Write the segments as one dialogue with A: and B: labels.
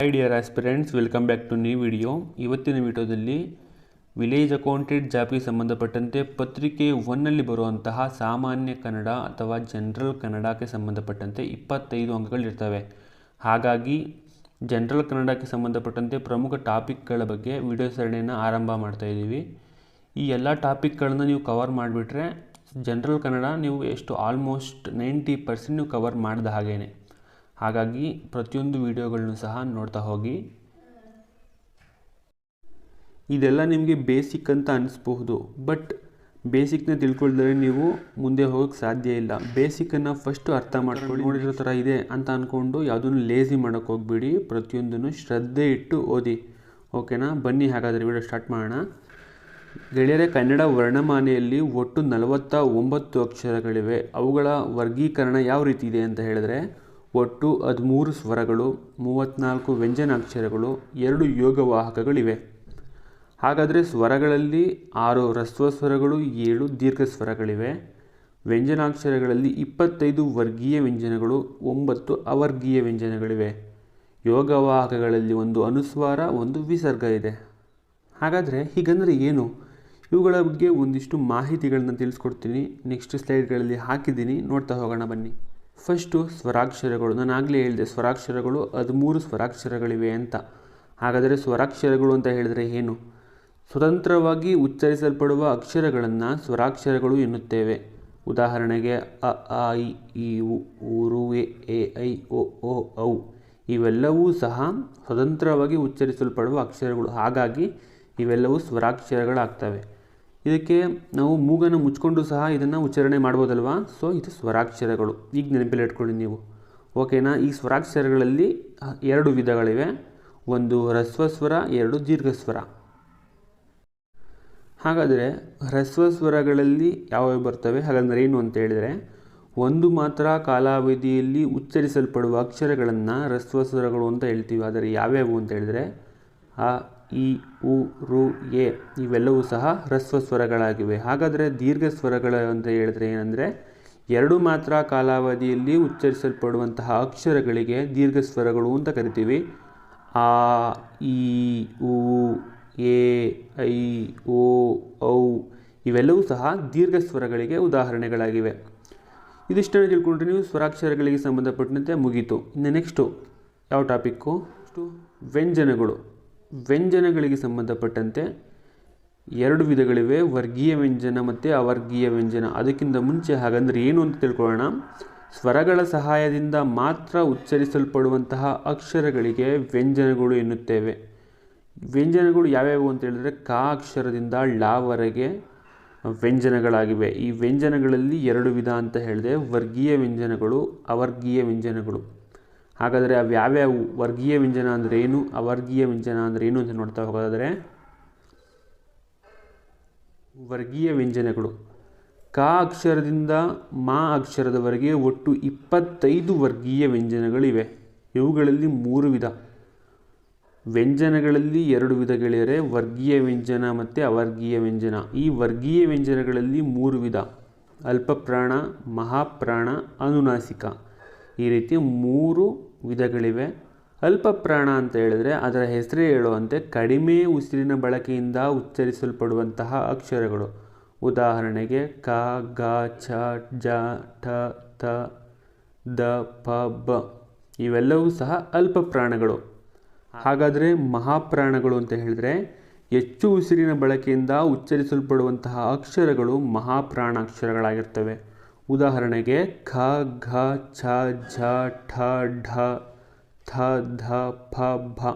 A: Hi dear aspirants welcome back to new video ಇವತ್ತಿನ ವಿಡಿಯೋದಲ್ಲಿ village accountant ಜಾಬ್ಗೆ ಸಂಬಂಧಪಟ್ಟಂತೆ ಪತ್ರಿಕೆ ಒನ್ನಲ್ಲಿ ಬರುವಂತಹ ಸಾಮಾನ್ಯ ಕನ್ನಡ ಅಥವಾ ಜನರಲ್ ಕನ್ನಡಕ್ಕೆ ಸಂಬಂಧಪಟ್ಟಂತೆ ಇಪ್ಪತ್ತೈದು ಅಂಕಗಳಿರ್ತವೆ ಹಾಗಾಗಿ ಜನರಲ್ ಕನ್ನಡಕ್ಕೆ ಸಂಬಂಧಪಟ್ಟಂತೆ ಪ್ರಮುಖ ಟಾಪಿಕ್ಗಳ ಬಗ್ಗೆ ವಿಡಿಯೋ ಸರಣಿಯನ್ನು ಆರಂಭ ಮಾಡ್ತಾ ಇದ್ದೀವಿ. ಈ ಎಲ್ಲ ಟಾಪಿಕ್ಗಳನ್ನು ನೀವು ಕವರ್ ಮಾಡಿಬಿಟ್ರೆ ಜನರಲ್ ಕನ್ನಡ ನೀವು ಎಷ್ಟು ಆಲ್ಮೋಸ್ಟ್ ನೈಂಟಿ ಪರ್ಸೆಂಟ್ ನೀವು ಕವರ್ ಮಾಡಿದ ಹಾಗೇನೆ. ಹಾಗಾಗಿ ಪ್ರತಿಯೊಂದು ವಿಡಿಯೋಗಳನ್ನು ಸಹ ನೋಡ್ತಾ ಹೋಗಿ. ಇದೆಲ್ಲ ನಿಮಗೆ ಬೇಸಿಕ್ ಅಂತ ಅನಿಸ್ಬಹುದು, ಬಟ್ ಬೇಸಿಕ್ನ ತಿಳ್ಕೊಳ್ದರೆ ನೀವು ಮುಂದೆ ಹೋಗೋಕ್ಕೆ ಸಾಧ್ಯ ಇಲ್ಲ. ಬೇಸಿಕನ್ನು ಫಸ್ಟು ಅರ್ಥ ಮಾಡ್ಕೊಂಡು ನೋಡಿರೋ ಥರ ಇದೆ ಅಂತ ಅಂದ್ಕೊಂಡು ಯಾವುದನ್ನು ಲೇಸಿ ಮಾಡೋಕ್ಕೆ ಹೋಗ್ಬೇಡಿ. ಪ್ರತಿಯೊಂದನ್ನು ಶ್ರದ್ಧೆ ಇಟ್ಟು ಓದಿ. ಓಕೆನಾ? ಬನ್ನಿ ಹಾಗಾದರೆ ವಿಡಿಯೋ ಸ್ಟಾರ್ಟ್ ಮಾಡೋಣ. ಗೆಳೆಯರೆ, ಕನ್ನಡ ವರ್ಣಮಾನೆಯಲ್ಲಿ ಒಟ್ಟು ನಲವತ್ತ ಒಂಬತ್ತು ಅಕ್ಷರಗಳಿವೆ. ಅವುಗಳ ವರ್ಗೀಕರಣ ಯಾವ ರೀತಿ ಇದೆ ಅಂತ ಹೇಳಿದ್ರೆ ಒಟ್ಟು ಹದಿಮೂರು ಸ್ವರಗಳು ಮೂವತ್ತ್ನಾಲ್ಕು ವ್ಯಂಜನಾಕ್ಷರಗಳು, ಎರಡು ಯೋಗವಾಹಕಗಳಿವೆ. ಹಾಗಾದರೆ ಸ್ವರಗಳಲ್ಲಿ ಆರು ಹ್ರಸ್ವ ಸ್ವರಗಳು, ಏಳು ದೀರ್ಘ ಸ್ವರಗಳಿವೆ. ವ್ಯಂಜನಾಕ್ಷರಗಳಲ್ಲಿ ಇಪ್ಪತ್ತೈದು ವರ್ಗೀಯ ವ್ಯಂಜನಗಳು, ಒಂಬತ್ತು ಅವರ್ಗೀಯ ವ್ಯಂಜನಗಳಿವೆ. ಯೋಗವಾಹಕಗಳಲ್ಲಿ ಒಂದು ಅನುಸ್ವಾರ, ಒಂದು ವಿಸರ್ಗ ಇದೆ. ಹಾಗಾದರೆ ಹೀಗಂದರೆ ಏನು? ಇವುಗಳ ಬಗ್ಗೆ ಒಂದಿಷ್ಟು ಮಾಹಿತಿಗಳನ್ನ ತಿಳಿಸ್ಕೊಡ್ತೀನಿ. ನೆಕ್ಸ್ಟ್ ಸ್ಲೈಡ್ಗಳಲ್ಲಿ ಹಾಕಿದ್ದೀನಿ. ನೋಡ್ತಾ ಹೋಗೋಣ ಬನ್ನಿ. ಫಸ್ಟು ಸ್ವರಾಕ್ಷರಗಳು. ನಾನಾಗಲೇ ಹೇಳಿದೆ, ಸ್ವರಾಕ್ಷರಗಳು ಹದಿಮೂರು ಸ್ವರಾಕ್ಷರಗಳಿವೆ ಅಂತ. ಹಾಗಾದರೆ ಸ್ವರಾಕ್ಷರಗಳು ಅಂತ ಹೇಳಿದರೆ ಏನು? ಸ್ವತಂತ್ರವಾಗಿ ಉಚ್ಚರಿಸಲ್ಪಡುವ ಅಕ್ಷರಗಳನ್ನು ಸ್ವರಾಕ್ಷರಗಳು ಎನ್ನುತ್ತೇವೆ. ಉದಾಹರಣೆಗೆ ಅ, ಆ, ಇ ಊರು ಎ ಎ, ಐ, ಒ ಓ ಔ ಇವೆಲ್ಲವೂ ಸಹ ಸ್ವತಂತ್ರವಾಗಿ ಉಚ್ಚರಿಸಲ್ಪಡುವ ಅಕ್ಷರಗಳು. ಹಾಗಾಗಿ ಇವೆಲ್ಲವೂ ಸ್ವರಾಕ್ಷರಗಳಾಗ್ತವೆ. ಇದಕ್ಕೆ ನಾವು ಮೂಗನ್ನು ಮುಚ್ಕೊಂಡು ಸಹ ಇದನ್ನು ಉಚ್ಚಾರಣೆ ಮಾಡ್ಬೋದಲ್ವಾ? ಸೊ ಇದು ಸ್ವರಾಕ್ಷರಗಳು. ಈಗ ನೆನಪಲ್ಲಿ ಇಟ್ಕೊಳ್ಳಿ ನೀವು. ಓಕೆನಾ ಈ ಸ್ವರಾಕ್ಷರಗಳಲ್ಲಿ ಎರಡು ವಿಧಗಳಿವೆ. ಒಂದು ಹ್ರಸ್ವ ಸ್ವರ ಎರಡು ದೀರ್ಘ ಸ್ವರ ಹಾಗಾದರೆ ಹ್ರಸ್ವ ಸ್ವರಗಳಲ್ಲಿ ಯಾವ್ಯಾವ ಬರ್ತವೆ? ಹಾಗಂದರೆ ಏನು ಅಂತ ಹೇಳಿದರೆ, ಒಂದು ಮಾತ್ರ ಕಾಲಾವಧಿಯಲ್ಲಿ ಉಚ್ಚರಿಸಲ್ಪಡುವ ಅಕ್ಷರಗಳನ್ನು ಹ್ರಸ್ವ ಸ್ವರಗಳು ಅಂತ ಹೇಳ್ತೀವಿ. ಆದರೆ ಯಾವ್ಯಾವು ಅಂತ ಹೇಳಿದರೆ ಅ ಇ ಉ, ರು, ಎ ಇವೆಲ್ಲವೂ ಸಹ ಹ್ರಸ್ವ ಸ್ವರಗಳಾಗಿವೆ. ಹಾಗಾದರೆ ದೀರ್ಘ ಸ್ವರಗಳು ಅಂತ ಹೇಳಿದ್ರೆ ಏನಂದರೆ, ಎರಡು ಮಾತ್ರ ಕಾಲಾವಧಿಯಲ್ಲಿ ಉಚ್ಚರಿಸಲ್ಪಡುವಂತಹ ಅಕ್ಷರಗಳಿಗೆ ದೀರ್ಘ ಸ್ವರಗಳು ಅಂತ ಕರಿತೀವಿ. ಆ ಇ ಉ, ಎ, ಐ ಓ ಔ ಇವೆಲ್ಲವೂ ಸಹ ದೀರ್ಘ ಸ್ವರಗಳಿಗೆ ಉದಾಹರಣೆಗಳಾಗಿವೆ. ಇದಿಷ್ಟನ್ನು ತಿಳ್ಕೊಂಡ್ರೆ ನೀವು ಸ್ವರಾಕ್ಷರಗಳಿಗೆ ಸಂಬಂಧಪಟ್ಟಂತೆ ಮುಗೀತು. ಇನ್ನು ನೆಕ್ಸ್ಟು, ಯಾವ ಟಾಪಿಕ್ಕು? ನೆಕ್ಸ್ಟು, ವ್ಯಂಜನಗಳು. ವ್ಯಂಜನಗಳಿಗೆ ಸಂಬಂಧಪಟ್ಟಂತೆ ಎರಡು ವಿಧಗಳಿವೆ. ವರ್ಗೀಯ ವ್ಯಂಜನ ಮತ್ತು ಅವರ್ಗೀಯ ವ್ಯಂಜನ. ಅದಕ್ಕಿಂತ ಮುಂಚೆ ಹಾಗಂದರೆ ಏನು ಅಂತ ತಿಳ್ಕೊಳ್ಳೋಣ. ಸ್ವರಗಳ ಸಹಾಯದಿಂದ ಮಾತ್ರ ಉಚ್ಚರಿಸಲ್ಪಡುವಂತಹ ಅಕ್ಷರಗಳಿಗೆ ವ್ಯಂಜನಗಳು ಎನ್ನುತ್ತೇವೆ. ವ್ಯಂಜನಗಳು ಯಾವ್ಯಾವು ಅಂತ ಹೇಳಿದ್ರೆ ಕಾ ಅಕ್ಷರದಿಂದ ಲಾವರೆಗೆ ವ್ಯಂಜನಗಳಾಗಿವೆ. ಈ ವ್ಯಂಜನಗಳಲ್ಲಿ ಎರಡು ವಿಧ ಅಂತ ಹೇಳಿದೆ ವರ್ಗೀಯ ವ್ಯಂಜನಗಳು, ಅವರ್ಗೀಯ ವ್ಯಂಜನಗಳು. ಹಾಗಾದರೆ ಅವು ಯಾವ್ಯಾವು ವರ್ಗೀಯ ವ್ಯಂಜನ ಅಂದರೆ ಏನು, ಅವರ್ಗೀಯ ವ್ಯಂಜನ ಅಂದರೆ ಏನು ಅಂತ ನೋಡ್ತಾ ಹೋಗೋದಾದರೆ ವರ್ಗೀಯ ವ್ಯಂಜನಗಳು. ಕ ಅಕ್ಷರದಿಂದ ಮಾ ಅಕ್ಷರದವರೆಗೆ ಒಟ್ಟು ಇಪ್ಪತ್ತೈದು ವರ್ಗೀಯ ವ್ಯಂಜನಗಳಿವೆ. ಇವುಗಳಲ್ಲಿ ಮೂರು ವಿಧ. ವ್ಯಂಜನಗಳಲ್ಲಿ ಎರಡು ವಿಧ ಗೆಳೆಯರೆ, ವರ್ಗೀಯ ವ್ಯಂಜನ ಮತ್ತು ಅವರ್ಗೀಯ ವ್ಯಂಜನ. ಈ ವರ್ಗೀಯ ವ್ಯಂಜನಗಳಲ್ಲಿ ಮೂರು ವಿಧ. ಅಲ್ಪಪ್ರಾಣ, ಮಹಾಪ್ರಾಣ, ಅನುನಾಸಿಕ. ಈ ರೀತಿ ಮೂರು ವಿಧಗಳಿವೆ. ಅಲ್ಪಪ್ರಾಣ ಅಂತ ಹೇಳಿದ್ರೆ ಅದರ ಹೆಸರೇ ಹೇಳುವಂತೆ ಕಡಿಮೆ ಉಸಿರಿನ ಬಳಕೆಯಿಂದ ಉಚ್ಚರಿಸಲ್ಪಡುವಂತಹ ಅಕ್ಷರಗಳು. ಉದಾಹರಣೆಗೆ ಕ ಗ ಛ ಜ, ಠ, ಥ, ದ, ಪ, ಬ ಇವೆಲ್ಲವೂ ಸಹ ಅಲ್ಪ ಪ್ರಾಣಗಳು. ಹಾಗಾದರೆ ಮಹಾಪ್ರಾಣಗಳು ಅಂತ ಹೇಳಿದ್ರೆ ಹೆಚ್ಚು ಉಸಿರಿನ ಬಳಕೆಯಿಂದ ಉಚ್ಚರಿಸಲ್ಪಡುವಂತಹ ಅಕ್ಷರಗಳು ಮಹಾಪ್ರಾಣಾಕ್ಷರಗಳಾಗಿರ್ತವೆ. ಉದಾಹರಣೆಗೆ ಖ, ಘ, ಛ, ಝ, ಠ, ಢ, ಥ, ಧ ಫ ಭ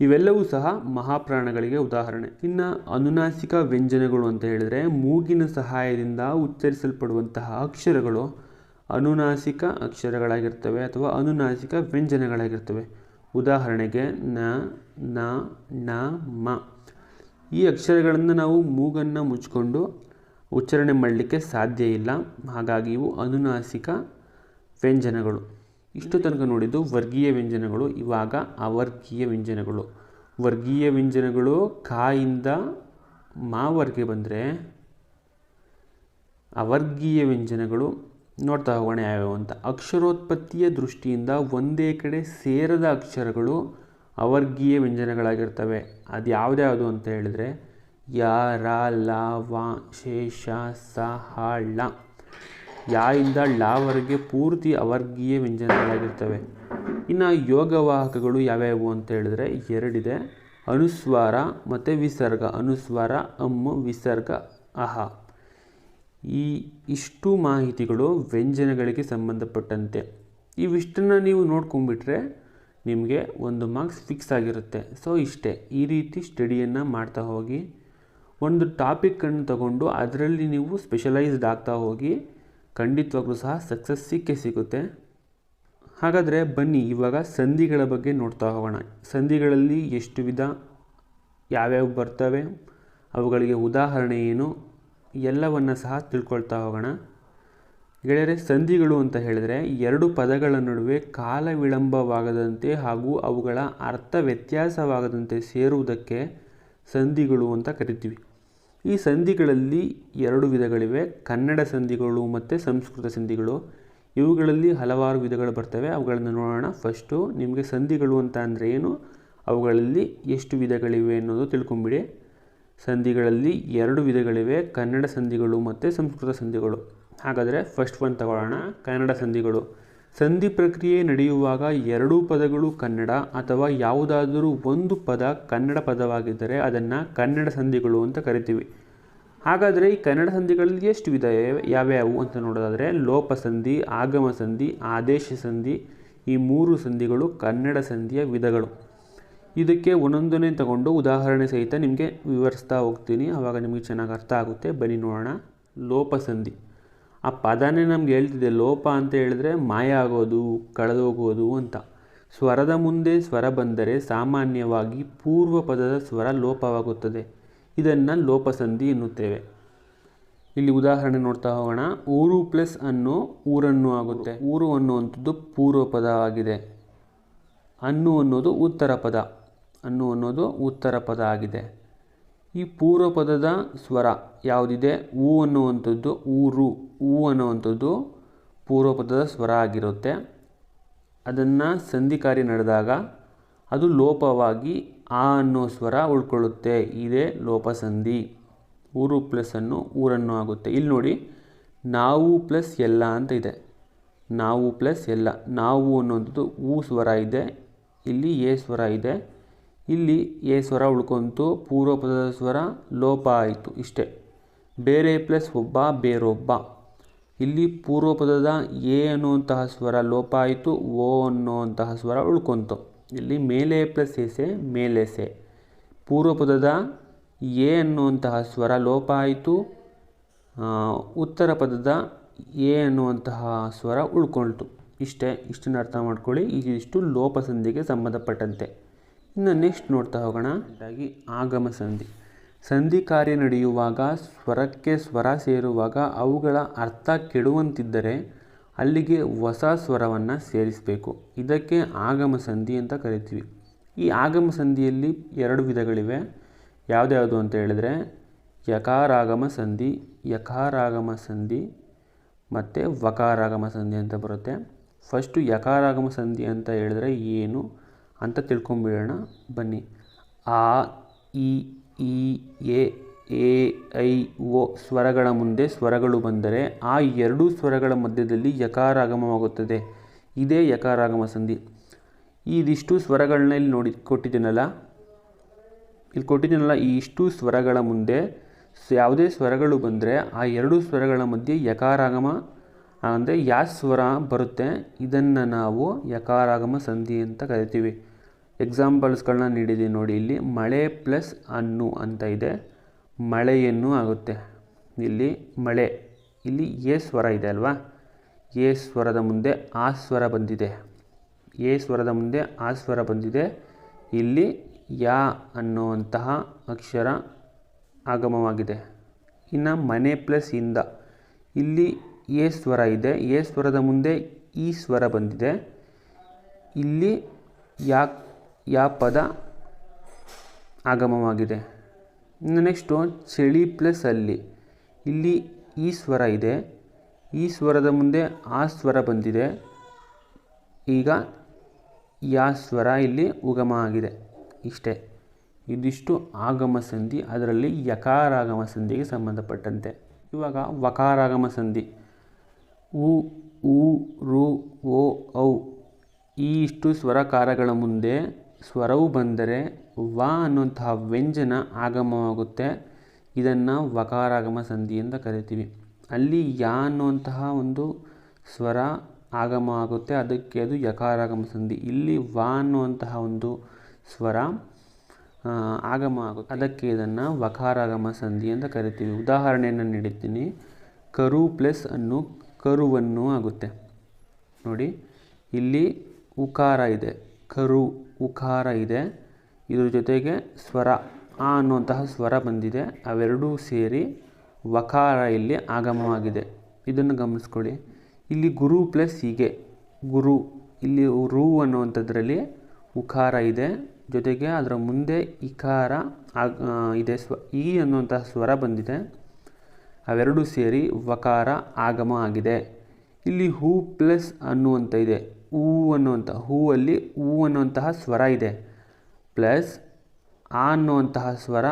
A: ಇವೆಲ್ಲವೂ ಸಹ ಮಹಾಪ್ರಾಣಗಳಿಗೆ ಉದಾಹರಣೆ. ಇನ್ನು ಅನುನಾಸಿಕ ವ್ಯಂಜನಗಳು ಅಂತ ಹೇಳಿದರೆ ಮೂಗಿನ ಸಹಾಯದಿಂದ ಉಚ್ಚರಿಸಲ್ಪಡುವಂತಹ ಅಕ್ಷರಗಳು ಅನುನಾಸಿಕ ಅಕ್ಷರಗಳಾಗಿರ್ತವೆ ಅಥವಾ ಅನುನಾಸಿಕ ವ್ಯಂಜನಗಳಾಗಿರ್ತವೆ. ಉದಾಹರಣೆಗೆ ನ ನ ನ, ಮ ಈ ಅಕ್ಷರಗಳನ್ನು ನಾವು ಮೂಗನ್ನು ಮುಚ್ಕೊಂಡು ಉಚ್ಚಾರಣೆ ಮಾಡಲಿಕ್ಕೆ ಸಾಧ್ಯ ಇಲ್ಲ. ಹಾಗಾಗಿ ಇವು ಅನುನಾಸಿಕ ವ್ಯಂಜನಗಳು. ಇಷ್ಟು ತನಕ ನೋಡಿದ್ದು ವರ್ಗೀಯ ವ್ಯಂಜನಗಳು. ಇವಾಗ ಅವರ್ಗೀಯ ವ್ಯಂಜನಗಳು. ವರ್ಗೀಯ ವ್ಯಂಜನಗಳು ಕಾಯಿಂದ ಮಾವರ್ಗೆ ಬಂದರೆ ಅವರ್ಗೀಯ ವ್ಯಂಜನಗಳು. ನೋಡ್ತಾ ಹೋಗೋಣ ಯಾವ್ಯಾವು ಅಂತ. ಅಕ್ಷರೋತ್ಪತ್ತಿಯ ದೃಷ್ಟಿಯಿಂದ ಒಂದೇ ಕಡೆ ಸೇರದ ಅಕ್ಷರಗಳು ಅವರ್ಗೀಯ ವ್ಯಂಜನಗಳಾಗಿರ್ತವೆ. ಅದು ಯಾವುದ್ಯಾವುದು ಅಂತ ಹೇಳಿದ್ರೆ ಶೇಷ ಸ ಹ ಳ ಯಾಯಿಂದ ಇಂದ ಪೂರ್ತಿ ಅವರ್ಗೀಯ ವ್ಯಂಜನಗಳಾಗಿರ್ತವೆ. ಇನ್ನು ಯೋಗವಾಹಕಗಳು ಯಾವ್ಯಾವು ಅಂತ ಹೇಳಿದ್ರೆ ಎರಡಿದೆ. ಅನುಸ್ವಾರ ಮತ್ತು ವಿಸರ್ಗ. ಅನುಸ್ವಾರ, ಅಮ್ಮು, ವಿಸರ್ಗ, ಅಹ. ಈ ಇಷ್ಟು ಮಾಹಿತಿಗಳು ವ್ಯಂಜನಗಳಿಗೆ ಸಂಬಂಧಪಟ್ಟಂತೆ. ಇವಿಷ್ಟನ್ನು ನೀವು ನೋಡ್ಕೊಂಬಿಟ್ರೆ ನಿಮಗೆ ಒಂದು ಮಾರ್ಕ್ಸ್ ಫಿಕ್ಸ್ ಆಗಿರುತ್ತೆ. ಸೊ ಇಷ್ಟೇ. ಈ ರೀತಿ ಸ್ಟಡಿಯನ್ನು ಮಾಡ್ತಾ ಹೋಗಿ ಒಂದು ಟಾಪಿಕನ್ನು ತಗೊಂಡು ಅದರಲ್ಲಿ ನೀವು ಸ್ಪೆಷಲೈಸ್ಡ್ ಆಗ್ತಾ ಹೋಗಿ ಖಂಡಿತವಾಗ್ಲೂ ಸಹ ಸಕ್ಸಸ್ ಸಿಕ್ಕೇ ಸಿಗುತ್ತೆ. ಹಾಗಾದರೆ ಬನ್ನಿ ಇವಾಗ ಸಂಧಿಗಳ ಬಗ್ಗೆ ನೋಡ್ತಾ ಹೋಗೋಣ. ಸಂಧಿಗಳಲ್ಲಿ ಎಷ್ಟು ವಿಧ ಯಾವ್ಯಾವ ಬರ್ತವೆ, ಅವುಗಳಿಗೆ ಉದಾಹರಣೆ ಏನು, ಎಲ್ಲವನ್ನು ಸಹ ತಿಳ್ಕೊಳ್ತಾ ಹೋಗೋಣ. ಗೆಳೆಯರೆ, ಸಂಧಿಗಳು ಅಂತ ಹೇಳಿದರೆ ಎರಡು ಪದಗಳ ನಡುವೆ ಕಾಲ ವಿಳಂಬವಾಗದಂತೆ ಹಾಗೂ ಅವುಗಳ ಅರ್ಥ ವ್ಯತ್ಯಾಸವಾಗದಂತೆ ಸೇರುವುದಕ್ಕೆ ಸಂಧಿಗಳು ಅಂತ ಕರಿತೀವಿ. ಈ ಸಂಧಿಗಳಲ್ಲಿ ಎರಡು ವಿಧಗಳಿವೆ. ಕನ್ನಡ ಸಂಧಿಗಳು ಮತ್ತು ಸಂಸ್ಕೃತ ಸಂಧಿಗಳು. ಇವುಗಳಲ್ಲಿ ಹಲವಾರು ವಿಧಗಳು ಬರ್ತವೆ. ಅವುಗಳನ್ನು ನೋಡೋಣ. ಫಸ್ಟು ನಿಮಗೆ ಸಂಧಿಗಳು ಅಂತ ಅಂದರೆ ಏನು? ಅವುಗಳಲ್ಲಿ ಎಷ್ಟು ವಿಧಗಳಿವೆ ಅನ್ನೋದು ತಿಳ್ಕೊಂಬಿಡಿ. ಸಂಧಿಗಳಲ್ಲಿ ಎರಡು ವಿಧಗಳಿವೆ. ಕನ್ನಡ ಸಂಧಿಗಳು ಮತ್ತು ಸಂಸ್ಕೃತ ಸಂಧಿಗಳು. ಹಾಗಾದರೆ ಫಸ್ಟ್ ಒನ್ ತಗೊಳ್ಳೋಣ. ಕನ್ನಡ ಸಂಧಿಗಳು. ಸಂಧಿ ಪ್ರಕ್ರಿಯೆ ನಡೆಯುವಾಗ ಎರಡೂ ಪದಗಳು ಕನ್ನಡ ಅಥವಾ ಯಾವುದಾದರೂ ಒಂದು ಪದ ಕನ್ನಡ ಪದವಾಗಿದ್ದರೆ ಅದನ್ನು ಕನ್ನಡ ಸಂಧಿಗಳು ಅಂತ ಕರಿತೀವಿ. ಹಾಗಾದರೆ ಈ ಕನ್ನಡ ಸಂಧಿಗಳಲ್ಲಿ ಎಷ್ಟು ವಿಧ? ಯಾವ್ಯಾವು ಅಂತ ನೋಡೋದಾದರೆ ಲೋಪ ಸಂಧಿ, ಆಗಮ ಸಂಧಿ, ಆದೇಶ ಸಂಧಿ, ಈ ಮೂರು ಸಂಧಿಗಳು ಕನ್ನಡ ಸಂಧಿಯ ವಿಧಗಳು. ಇದಕ್ಕೆ ಒಂದೊಂದನೇ ತಗೊಂಡು ಉದಾಹರಣೆ ಸಹಿತ ನಿಮಗೆ ವಿವರಿಸ್ತಾ ಹೋಗ್ತೀನಿ. ಆವಾಗ ನಿಮಗೆ ಚೆನ್ನಾಗಿ ಅರ್ಥ ಆಗುತ್ತೆ. ಬನ್ನಿ ನೋಡೋಣ. ಲೋಪ ಸಂಧಿ. ಆ ಪದನೇ ನಮ್ಗೆ ಹೇಳ್ತಿದೆ, ಲೋಪ ಅಂತ ಹೇಳಿದ್ರೆ ಮಾಯ ಆಗೋದು ಕಳೆದೋಗೋದು ಅಂತ. ಸ್ವರದ ಮುಂದೆ ಸ್ವರ ಬಂದರೆ ಸಾಮಾನ್ಯವಾಗಿ ಪೂರ್ವ ಪದದ ಸ್ವರ ಲೋಪವಾಗುತ್ತದೆ. ಇದನ್ನು ಲೋಪಸಂಧಿ ಎನ್ನುತ್ತೇವೆ. ಇಲ್ಲಿ ಉದಾಹರಣೆ ನೋಡ್ತಾ ಹೋಗೋಣ. ಊರು ಪ್ಲಸ್ ಅನ್ನು ಊರನ್ನು ಆಗುತ್ತೆ. ಊರು ಅನ್ನುವಂಥದ್ದು ಪೂರ್ವ ಪದ ಆಗಿದೆ. ಅನ್ನು ಅನ್ನೋದು ಉತ್ತರ ಪದ. ಅನ್ನು ಅನ್ನೋದು ಉತ್ತರ ಪದ ಆಗಿದೆ. ಈ ಪೂರ್ವ ಪದದ ಸ್ವರ ಯಾವುದಿದೆ? ಊ ಅನ್ನುವಂಥದ್ದು, ಊರು. ಊ ಅನ್ನುವಂಥದ್ದು ಪೂರ್ವ ಪದದ ಸ್ವರ ಆಗಿರುತ್ತೆ. ಅದನ್ನು ಸಂಧಿ ಕಾರ್ಯ ನಡೆದಾಗ ಅದು ಲೋಪವಾಗಿ ಆ ಅನ್ನೋ ಸ್ವರ ಉಳ್ಕೊಳ್ಳುತ್ತೆ. ಇದೇ ಲೋಪ ಸಂಧಿ ಊರು ಪ್ಲಸ್ ಅನ್ನು ಊರನ್ನು ಆಗುತ್ತೆ. ಇಲ್ಲಿ ನೋಡಿ, ನಾವು ಪ್ಲಸ್ ಎಲ್ಲ ಅಂತ ಇದೆ. ನಾವು ಪ್ಲಸ್ ಎಲ್ಲ. ನಾವು ಅನ್ನುವಂಥದ್ದು ಊ ಸ್ವರ ಇದೆ. ಇಲ್ಲಿ ಎ ಸ್ವರ ಇದೆ. ಇಲ್ಲಿ ಎ ಸ್ವರ ಉಳ್ಕೊಂತು ಪೂರ್ವ ಪದದ ಸ್ವರ ಲೋಪ ಆಯಿತು ಇಷ್ಟೇ. ಬೇರೆ ಪ್ಲಸ್ ಒಬ್ಬ, ಬೇರೊಬ್ಬ. ಇಲ್ಲಿ ಪೂರ್ವ ಪದದ ಎ ಅನ್ನುವಂತಹ ಸ್ವರ ಲೋಪ ಆಯಿತು, ಓ ಅನ್ನುವಂತಹ ಸ್ವರ ಉಳ್ಕೊಂತು. ಇಲ್ಲಿ ಮೇಲೆ ಪ್ಲಸ್ ಎಸೆ ಮೇಲೆಸೆ ಪೂರ್ವ ಪದದ ಎ ಅನ್ನುವಂತಹ ಸ್ವರ ಲೋಪ ಆಯಿತು ಉತ್ತರ ಪದದ ಎ ಅನ್ನುವಂತಹ ಸ್ವರ ಉಳ್ಕೊಳ್ತು. ಇಷ್ಟೇ, ಇಷ್ಟನ್ನು ಅರ್ಥ ಮಾಡ್ಕೊಳ್ಳಿ. ಇದಿಷ್ಟು ಲೋಪ ಸಂಧಿಗೆ ಸಂಬಂಧಪಟ್ಟಂತೆ. ಇನ್ನು ನೆಕ್ಸ್ಟ್ ನೋಡ್ತಾ ಹೋಗೋಣ. ಅದಾಗಿ ಆಗಮ ಸಂಧಿ. ಸಂಧಿ ಕಾರ್ಯ ನಡೆಯುವಾಗ, ಸ್ವರಕ್ಕೆ ಸ್ವರ ಸೇರುವಾಗ ಅವುಗಳ ಅರ್ಥ ಕೆಡುವಂತಿದ್ದರೆ ಅಲ್ಲಿಗೆ ಹೊಸ ಸ್ವರವನ್ನು ಸೇರಿಸಬೇಕು. ಇದಕ್ಕೆ ಆಗಮ ಸಂಧಿ ಅಂತ ಕರಿತೀವಿ. ಈ ಆಗಮ ಸಂಧಿಯಲ್ಲಿ ಎರಡು ವಿಧಗಳಿವೆ. ಯಾವುದ್ಯಾವುದು ಅಂತ ಹೇಳಿದ್ರೆ, ಯಕಾರಾಗಮ ಸಂಧಿ ಯಕಾರಾಗಮ ಸಂಧಿ ಮತ್ತು ವಕಾರಾಗಮ ಸಂಧಿ ಅಂತ ಬರುತ್ತೆ. ಫಸ್ಟು ಯಕಾರಾಗಮ ಸಂಧಿ ಅಂತ ಹೇಳಿದ್ರೆ ಏನು? ಅಂತ ತಿಳ್ಕೊಂಬಿಡೋಣ. ಬನ್ನಿ. ಆ, ಇ ಈ ಎ ಎ, ಐ, ಓ ಸ್ವರಗಳ ಮುಂದೆ ಸ್ವರಗಳು ಬಂದರೆ ಆ ಎರಡೂ ಸ್ವರಗಳ ಮಧ್ಯದಲ್ಲಿ ಯಕಾರಾಗಮವಾಗುತ್ತದೆ. ಇದೇ ಯಕಾರಾಗಮ ಸಂಧಿ. ಇದಿಷ್ಟು ಸ್ವರಗಳನ್ನ ಇಲ್ಲಿ ನೋಡಿ ಕೊಟ್ಟಿದ್ದೀನಲ್ಲ. ಇಲ್ಲಿ ಕೊಟ್ಟಿದ್ದೀನಲ್ಲ ಈ ಇಷ್ಟು ಸ್ವರಗಳ ಮುಂದೆ ಯಾವುದೇ ಸ್ವರಗಳು ಬಂದರೆ ಆ ಎರಡು ಸ್ವರಗಳ ಮಧ್ಯೆ ಯಕಾರಾಗಮ ಅಂದರೆ ಯಾ ಸ್ವರ ಬರುತ್ತೆ. ಇದನ್ನು ನಾವು ಯಕಾರಾಗಮ ಸಂಧಿ ಅಂತ ಕರಿತೀವಿ. ಎಕ್ಸಾಂಪಲ್ಸ್ಗಳನ್ನ ನೀಡಿದ್ದೀನಿ ನೋಡಿ. ಇಲ್ಲಿ ಮಳೆ ಪ್ಲಸ್ ಅನ್ನು ಅಂತ ಇದೆ. ಮಳೆಯನ್ನು ಆಗುತ್ತೆ. ಇಲ್ಲಿ ಮಳೆ. ಇಲ್ಲಿ ಎ ಸ್ವರ ಇದೆ ಅಲ್ವಾ? ಎ ಸ್ವರದ ಮುಂದೆ ಆ ಸ್ವರ ಬಂದಿದೆ. ಎ ಸ್ವರದ ಮುಂದೆ ಆ ಸ್ವರ ಬಂದಿದೆ. ಇಲ್ಲಿ ಯಾ ಅನ್ನುವಂತಹ ಅಕ್ಷರ ಆಗಮವಾಗಿದೆ. ಇನ್ನು ಮನೆ ಪ್ಲಸ್ ಇಂದ. ಇಲ್ಲಿ ಎ ಸ್ವರ ಇದೆ. ಎ ಸ್ವರದ ಮುಂದೆ ಈ ಸ್ವರ ಬಂದಿದೆ. ಇಲ್ಲಿ ಯಾ ಯಾ ಪದ ಆಗಮವಾಗಿದೆ. ಇನ್ನು ನೆಕ್ಸ್ಟು ಚಳಿ ಪ್ಲಸ್ ಅಲ್ಲಿ. ಇಲ್ಲಿ ಈ ಸ್ವರ ಇದೆ. ಈ ಸ್ವರದ ಮುಂದೆ ಆ ಸ್ವರ ಬಂದಿದೆ. ಈಗ ಯಾ ಸ್ವರ ಇಲ್ಲಿ ಉಗಮ ಆಗಿದೆ. ಇಷ್ಟೇ. ಇದಿಷ್ಟು ಆಗಮ ಸಂಧಿ, ಅದರಲ್ಲಿ ಯಕಾರಾಗಮ ಸಂಧಿಗೆ ಸಂಬಂಧಪಟ್ಟಂತೆ. ಇವಾಗ ವಕಾರಾಗಮ ಸಂಧಿ. ಉ ಉ, ರು, ಓ, ಔ ಈ ಇಷ್ಟು ಸ್ವರಕಾರಗಳ ಮುಂದೆ ಸ್ವರವು ಬಂದರೆ ವ ಅನ್ನುವಂತಹ ವ್ಯಂಜನ ಆಗಮವಾಗುತ್ತೆ. ಇದನ್ನು ವಕಾರಾಗಮ ಸಂಧಿ ಅಂತ ಕರಿತೀವಿ. ಅಲ್ಲಿ ಯಾ ಅನ್ನುವಂತಹ ಒಂದು ಸ್ವರ ಆಗಮ ಆಗುತ್ತೆ ಅದಕ್ಕೆ ಅದು ಯಕಾರಾಗಮ ಸಂಧಿ. ಇಲ್ಲಿ ವ ಅನ್ನುವಂತಹ ಒಂದು ಸ್ವರ ಆಗಮ ಆಗುತ್ತೆ ಅದಕ್ಕೆ ಇದನ್ನು ವಕಾರಾಗಮ ಸಂಧಿ ಅಂತ ಕರಿತೀವಿ. ಉದಾಹರಣೆಯನ್ನು ನೀಡುತ್ತೀನಿ ಕರು ಪ್ಲಸ್ ಅನ್ನು ಕರುವನ್ನು ಆಗುತ್ತೆ. ನೋಡಿ, ಇಲ್ಲಿ ಉಕಾರ ಇದೆ. ಕರು. ಉಕಾರ ಇದೆ. ಇದರ ಜೊತೆಗೆ ಸ್ವರ, ಆ ಅನ್ನುವಂತಹ ಸ್ವರ ಬಂದಿದೆ. ಅವೆರಡೂ ಸೇರಿ ವಕಾರ ಇಲ್ಲಿ ಆಗಮವಾಗಿದೆ. ಇದನ್ನು ಗಮನಿಸ್ಕೊಳ್ಳಿ. ಇಲ್ಲಿ ಗುರು ಪ್ಲಸ್ ಹೀಗೆ. ಗುರು, ಇಲ್ಲಿ ರು ಅನ್ನುವಂಥದ್ರಲ್ಲಿ ಉಕಾರ ಇದೆ. ಜೊತೆಗೆ ಅದರ ಮುಂದೆ ಇಕಾರ ಆಗ ಇದೆ. ಸ್ವ, ಈ ಅನ್ನುವಂತಹ ಸ್ವರ ಬಂದಿದೆ. ಅವೆರಡೂ ಸೇರಿ ವಕಾರ ಆಗಮ ಆಗಿದೆ. ಇಲ್ಲಿ ಹೂ ಪ್ಲಸ್ ಅನ್ನುವಂಥ ಇದೆ. ಹೂ ಅನ್ನುವಂಥ ಹೂವಲ್ಲಿ ಹೂ ಅನ್ನುವಂತಹ ಸ್ವರ ಇದೆ. ಪ್ಲಸ್ ಆ ಅನ್ನುವಂತಹ ಸ್ವರ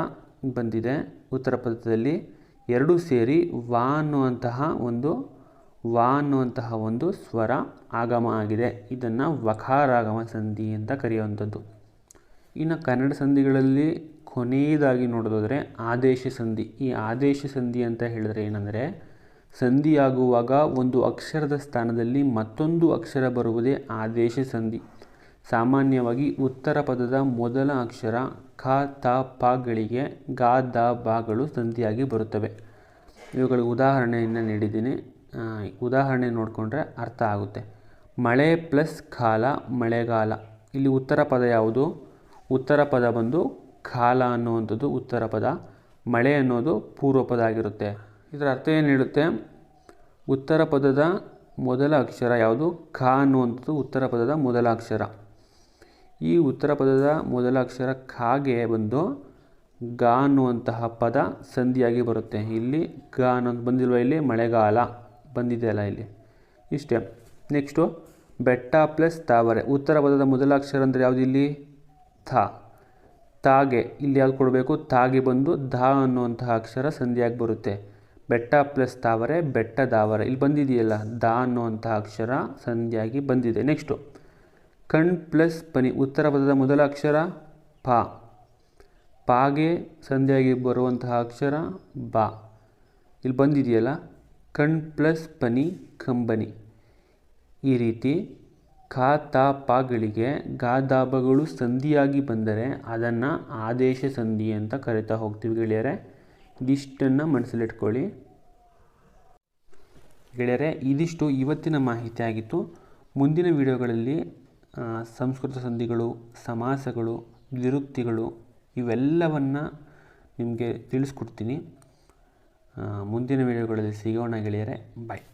A: ಬಂದಿದೆ. ಉತ್ತರ ಪದದಲ್ಲಿ ಎರಡೂ ಸೇರಿ ವಾ ಅನ್ನುವಂತಹ ಒಂದು, ವಾ ಅನ್ನುವಂತಹ ಒಂದು ಸ್ವರ ಆಗಮ ಆಗಿದೆ. ಇದನ್ನು ವಕಾರಾಗಮ ಸಂಧಿ ಅಂತ ಕರೆಯುವಂಥದ್ದು. ಇನ್ನು ಕನ್ನಡ ಸಂಧಿಗಳಲ್ಲಿ ಕೊನೆಯದಾಗಿ ನೋಡೋದಾದರೆ ಆದೇಶ ಸಂಧಿ. ಈ ಆದೇಶ ಸಂಧಿ ಅಂತ ಹೇಳಿದ್ರೆ ಏನಂದರೆ ಸಂಧಿಯಾಗುವಾಗ ಒಂದು ಅಕ್ಷರದ ಸ್ಥಾನದಲ್ಲಿ ಮತ್ತೊಂದು ಅಕ್ಷರ ಬರುವುದೇ ಆದೇಶ ಸಂಧಿ. ಸಾಮಾನ್ಯವಾಗಿ ಉತ್ತರ ಪದದ ಮೊದಲ ಅಕ್ಷರ ಖ ತ ಪಗಳಿಗೆ ಗ, ದ ಬಾಗಳು ಸಂಧಿಯಾಗಿ ಬರುತ್ತವೆ. ಇವುಗಳಿಗೆ ಉದಾಹರಣೆಯನ್ನು ನೀಡಿದ್ದೀನಿ. ಉದಾಹರಣೆ ನೋಡಿಕೊಂಡ್ರೆ ಅರ್ಥ ಆಗುತ್ತೆ. ಮಳೆ ಪ್ಲಸ್ ಕಾಲ, ಮಳೆಗಾಲ. ಇಲ್ಲಿ ಉತ್ತರ ಪದ ಯಾವುದು? ಉತ್ತರ ಪದ ಬಂದು ಕಾಲ ಅನ್ನುವಂಥದ್ದು ಉತ್ತರ ಪದ. ಮಳೆ ಅನ್ನೋದು ಪೂರ್ವ ಪದ ಆಗಿರುತ್ತೆ. ಇದರ ಅರ್ಥ ಏನು ಹೇಳುತ್ತೆ? ಉತ್ತರ ಪದದ ಮೊದಲ ಅಕ್ಷರ ಯಾವುದು? ಖ ಅನ್ನುವಂಥದ್ದು ಉತ್ತರ ಪದದ ಮೊದಲ ಅಕ್ಷರ. ಈ ಉತ್ತರ ಪದದ ಮೊದಲ ಅಕ್ಷರ ಖಾಗೆ ಬಂದು ಗ ಅನ್ನುವಂತಹ ಪದ ಸಂಧಿಯಾಗಿ ಬರುತ್ತೆ. ಇಲ್ಲಿ ಗ ಅನ್ನೋದು ಬಂದಿಲ್ವ ಇಲ್ಲಿ? ಮಳೆಗಾಲ ಬಂದಿದೆಯಲ್ಲ ಇಲ್ಲಿ. ಇಷ್ಟೇ. ನೆಕ್ಸ್ಟು, ಬೆಟ್ಟ ಪ್ಲಸ್ ತಾವರೆ. ಉತ್ತರ ಪದದ ಮೊದಲ ಅಕ್ಷರ ಅಂದರೆ ಯಾವುದು ಇಲ್ಲಿ? ಥ. ತಾಗೆ. ಇಲ್ಲಿ ಯಾವ್ದು ಕೊಡಬೇಕು? ತಾಗೆ ಬಂದು ಧಾ ಅನ್ನುವಂತಹ ಅಕ್ಷರ ಸಂಧಿಯಾಗಿ ಬರುತ್ತೆ. ಬೆಟ್ಟ ಪ್ಲಸ್ ತಾವರೆ, ಬೆಟ್ಟ ದಾವರೆ. ಇಲ್ಲಿ ಬಂದಿದೆಯಲ್ಲ, ದ ಅನ್ನುವಂಥ ಅಕ್ಷರ ಸಂಧಿಯಾಗಿ ಬಂದಿದೆ. ನೆಕ್ಸ್ಟು ಕಣ್ ಪ್ಲಸ್ ಪನಿ, ಉತ್ತರ ಪದದ ಮೊದಲ ಅಕ್ಷರ, ಪ. ಪಾಗೆ ಸಂಧಿಯಾಗಿ ಬರುವಂತಹ ಅಕ್ಷರ, ಬಾ. ಇಲ್ಲಿ ಬಂದಿದೆಯಲ್ಲ, ಕಣ್ ಪ್ಲಸ್ ಪನಿ, ಕಂಬನಿ. ಈ ರೀತಿ ಖಾ, ತ, ಪಾಗಳಿಗೆ ಗಾದಾಬಗಳು ಸಂಧಿಯಾಗಿ ಬಂದರೆ ಅದನ್ನು ಆದೇಶ ಸಂಧಿ ಅಂತ ಕರಿತಾ ಹೋಗ್ತೀವಿ ಗೆಳೆಯರೆ. ಇದಿಷ್ಟನ್ನು ಮನಸ್ಸಲ್ಲಿಟ್ಕೊಳ್ಳಿ ಗೆಳೆಯರೆ, ಇದಿಷ್ಟು ಇವತ್ತಿನ ಮಾಹಿತಿ ಆಗಿತ್ತು. ಮುಂದಿನ ವಿಡಿಯೋಗಳಲ್ಲಿ ಸಂಸ್ಕೃತ ಸಂಧಿಗಳು, ಸಮಾಸಗಳು ನಿರುಕ್ತಿಗಳು ಇವೆಲ್ಲವನ್ನು ನಿಮಗೆ ತಿಳಿಸ್ಕೊಡ್ತೀನಿ. ಮುಂದಿನ ವಿಡಿಯೋಗಳಲ್ಲಿ ಸಿಗೋಣ ಗೆಳೆಯರೆ. ಬಾಯ್